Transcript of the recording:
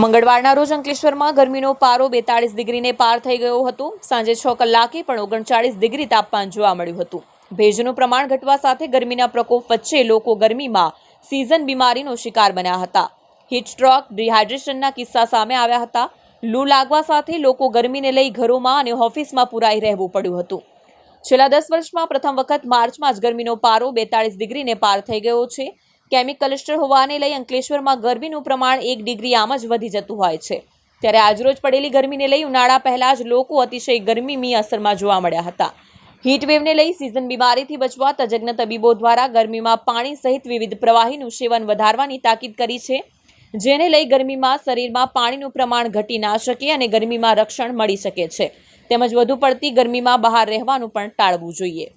મંગળવારના રોજ અંકલેશ્વરમાં ગરમીનો પારો બેતાળીસ ડિગ્રીને પાર થઈ ગયો હતો. સાંજે છ કલાકે પણ ઓગણચાળીસ ડિગ્રી તાપમાન જોવા મળ્યું હતું. ભેજનું પ્રમાણ ઘટવા સાથે ગરમીના પ્રકોપ વચ્ચે લોકો ગરમીમાં સિઝન બીમારીનો શિકાર બન્યા હતા. હીટસ્ટ્રોક ડિહાઇડ્રેશનના કિસ્સા સામે આવ્યા હતા. લૂ લાગવા સાથે લોકો ગરમીને લઈ ઘરોમાં અને ઓફિસમાં પુરાઈ રહેવું પડ્યું હતું. છેલ્લા દસ વર્ષમાં પ્રથમ વખત માર્ચમાં જ ગરમીનો પારો બેતાળીસ ડિગ્રીને પાર થઈ ગયો છે. કેમિકલ ક્લસ્ટર હોવાને લઈ અંકલેશ્વરમાં ગરમીનું પ્રમાણ એક ડિગ્રી આમ જ વધી જતું હોય છે. ત્યારે આજરોજ પડેલી ગરમીને લઈ ઉનાળા પહેલાં જ લોકો અતિશય ગરમીની અસરમાં જોવા મળ્યા હતા. હીટવેવને લઈ સિઝન બીમારીથી બચવા તજજ્ઞ તબીબો દ્વારા ગરમીમાં પાણી સહિત વિવિધ પ્રવાહીનું સેવન વધારવાની તાકીદ કરી છે. જેને લઈ ગરમીમાં શરીરમાં પાણીનું પ્રમાણ ઘટી ના શકે અને ગરમીમાં રક્ષણ મળી શકે છે. તેમજ વધુ પડતી ગરમીમાં બહાર રહેવાનું પણ ટાળવું જોઈએ.